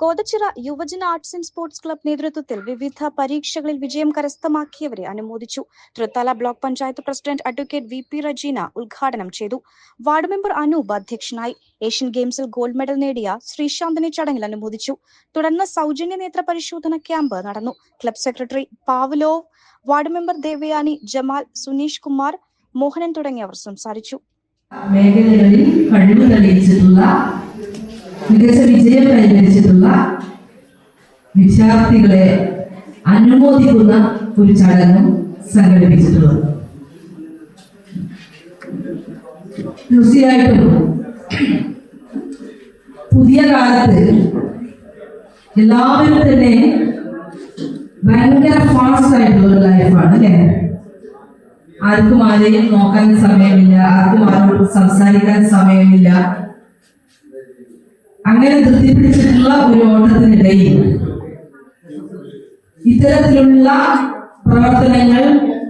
കോതച്ചിറ യുവജന arts and sports club നേതൃത്വത്തിൽ വിവിധ പരീക്ഷകളിൽ വിജയം കരസ്ഥമാക്കിയവരെ അനുമോദിച്ചു. Thrithala block panchayat president advocate V P Rajeena ഉദ്ഘാടനം ചെയ്തു. വാർഡ് മെമ്പർ അനൂപ് അധ്യക്ഷനായി. ഏഷ്യൻ ഗെയിംസിൽ ഗോൾഡ് മെഡൽ നേടിയ ശ്രീശാന്തിനെ ചടങ്ങിൽ അനുമോദിച്ചു. തുടർന്ന് സൗജന്യ നേത്ര പരിശോധന ക്യാമ്പ് നടന്നു. Club secretary Pavalo ward member Devayani Jamal Suneesh Kumar Mohanan തുടങ്ങിയവർ സംസാരിച്ചു. മേഖലകളിൽ കഴിവ് തെളിയിച്ചിട്ടുള്ള മികച്ച വിജയം കൈവരിച്ചിട്ടുള്ള വിദ്യാർത്ഥികളെ അനുമോദിക്കുന്ന ഒരു ചടങ്ങും സംഘടിപ്പിച്ചിട്ടുള്ളത്. തീർച്ചയായിട്ടും പുതിയ കാലത്ത് എല്ലാവരും തന്നെ ഭയങ്കര ഫാസ്റ്റ് ആയിട്ടുള്ള ഒരു ലൈഫാണ് അല്ലേ? ആർക്കും ആരെയും നോക്കാൻ സമയമില്ല ആർക്കും ആരോടും സംസാരിക്കാൻ സമയമില്ല. അങ്ങനെ ധൃതി പിടിച്ചിട്ടുള്ള ഒരു ഓട്ടത്തിനിടയിൽ ഇത്തരത്തിലുള്ള പ്രവർത്തനങ്ങൾ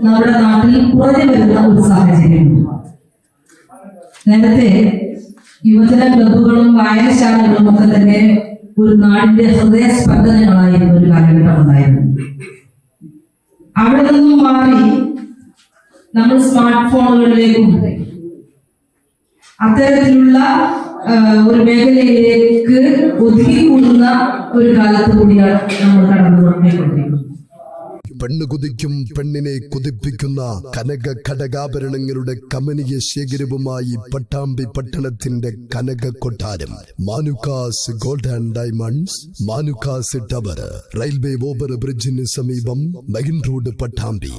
നമ്മുടെ നാട്ടിൽ കുറഞ്ഞു വരുന്ന ഒരു സാഹചര്യമുണ്ട് നേരത്തെ യുവജന ക്ലബുകളും വായനശാലകളും ഒക്കെ തന്നെ ഒരു നാടിന്റെ ഹൃദയസ്പന്ദനങ്ങളായിരുന്ന ഒരു കാലഘട്ടം ഉണ്ടായിരുന്നു. അവിടെ നിന്നും മാറി നമ്മൾ സ്മാർട്ട് ഫോണുകളിലേക്കും അത്തരത്തിലുള്ള ഒരു മേഖലയിലേക്ക് ഒതുങ്ങിക്കൂടുന്ന ഒരു കാലത്ത് കൂടിയാണ് നമ്മൾ കടന്നുകൊണ്ടിരിക്കുന്നത് പെണ്ണ് കുതിക്കും പെണ്ണിനെ കുതിപ്പിക്കുന്ന കനക ഘടകാഭരണങ്ങളുടെ കമനീയ ശേഖരവുമായി പട്ടാമ്പി പട്ടണത്തിന്റെ കനക കൊട്ടാരം. Manukkas gold and diamonds Manukkas tower railway over ബ്രിഡ്ജിന് സമീപം മെയിൻ റോഡ് പട്ടാമ്പി.